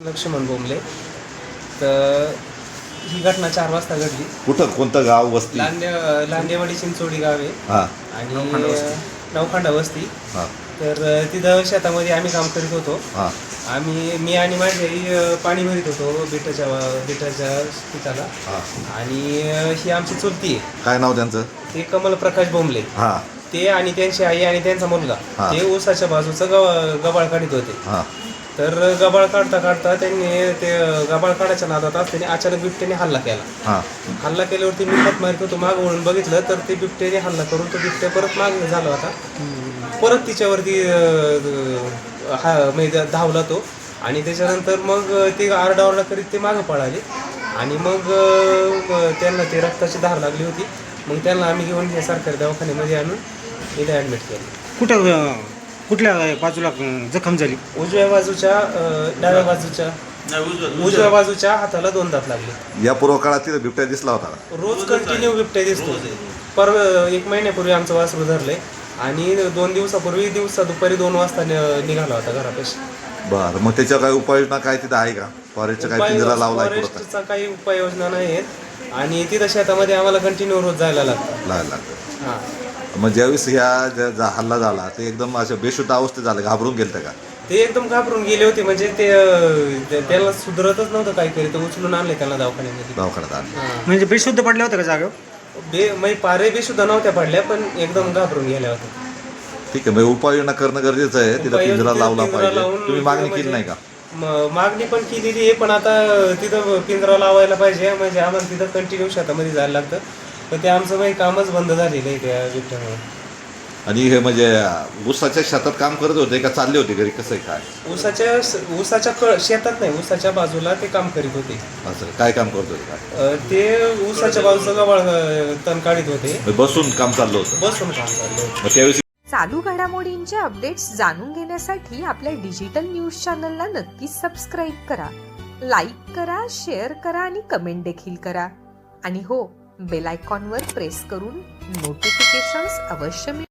लक्ष्मण बोंबले. तर ही घटना चार वाजता घडली. कुठं? कोणतं गाव वस्ती? लांडे लांडेवाडी चिंचोडी गाव आहे. हा. आणि नवखांडा वस्ती. हा. तर तिथं शेतामध्ये आम्ही काम करीत होतो. हा. आम्ही मी आणि माझी आई अ, पाणी भरीत होतो बिटाच्या बिटाच्या पिकाला हा. आणि अ, ही आमची चुलती आहे. काय नाव त्यांचं? ते कमल प्रकाश बोंबले. हा. ते आणि त्यांची आई आणि त्यांचा मुलगा. हा. ते ऊसाच्या बाजूचं गव गबाळ काढत होते. हा. तर गबाळ काढता काढता त्यांनी ते गबाळ काढायच्या नादात असताना अचानक बिबट्याने हल्ला केला. हा. हल्ला केल्यावरती मी पत मारित होतो माग वळून बघितलं तर ते बिबट्याने हल्ला करून तो बिबट्या परत मागे झाला होता. परत तिच्यावरती हा म्हणजे धावला तो. आणि त्याच्यानंतर मग ते आरडाओरडा करीत ते मागं पळाले. आणि मग त्यांना ते रक्ताची धार लागली होती. मग त्यांना आम्ही घेऊन हे सरकारी दवाखान्यामध्ये आणून इथे ॲडमिट केलं. कुठं कुठल्या बाजूला जखम झाली? उजव्या बाजूच्या अं, डाव्या बाजूच्या. उजव्या बाजूच्या हाताला दोन दात लागले. या पूर्व काळात तिथं बिबट्या दिसला होता. का? रोज कंटिन्यू बिबट्या दिसतो. पर एक महिन्यापूर्वी आमचं वासरू धरलंय आणि दोन दिवसापूर्वी दिवसा दुपारी दोन वाजता नि- निघाला होता घरापाशी. बरं मग त्याच्या काय उपाययोजना काय तिथं आहे का? फॉरेस्टचा काय पिंजरा लावलाय पुढं फॉरेस्टचा काही उपाययोजना नाही आहेत आणि तिथं शेतामध्ये आम्हाला कंटिन्यू रोज जायला लागतं. लागतं. हां. मग ज्यावेळेस ह्या ज्या हल्ला झाला ते एकदम अशा बेशुद्ध अवस्थेत झालं. घाबरून गेलं का? ते एकदम घाबरून गेले होते. म्हणजे ते अं, ते- त्याला सुधरतच नव्हतं काही करी तर उचलून आणले त्याला दवाखान्यामध्ये. दवाखान्यात आलं हां. म्हणजे बेशुद्ध पडल्या होत्या का जागेवर? बे म्हणजे पारे बी सुद्धा नव्हत्या पडल्या पण एकदम घाबरून गेल्या होत्या. ठीक आहे मग उपाययोजना करणं गरजेचं आहे. तिथं पिंजरा लावला पिंजरा पाहिजे. लावून तुम्ही मागणी म्हणजे- केली नाही का? म- मागणी पण केलेली आहे पण आता तिथं पिंजरा लावायला पाहिजे. म्हणजे आम्हाला तिथं कंटिन्यू शेतामध्ये जायला लागतं. पण ते आमचं काही कामच बंद झालेलं आहे त्या बिबट्यामुळे आणि हे म्हणजे ऊसाच्या शेतात काम करत होते का चालले होते घरी? कसं आहे काय? ऊसाच्या ऊसाच्या कळ शेतात नाही ऊसाच्या बाजूला ते काम करीत होते. असं काय काम करत होते काय? अं, ते ऊसाच्या बाजूचं गबाळ अं, तण काढीत होते. बसून काम चाललं होतं. बसून काम चाललं होतं. मग त्यावेळेस चालू घडामोडींचे अपडेट्स जाणून घेण्यासाठी आपल्या डिजिटल न्यूज चॅनलला नक्कीच सबस्क्राईब करा. लाईक करा शेअर करा आणि कमेंट देखील करा. आणि हो बेल आयकॉनवर प्रेस करून नोटिफिकेशन्स अवश्य मिळवा.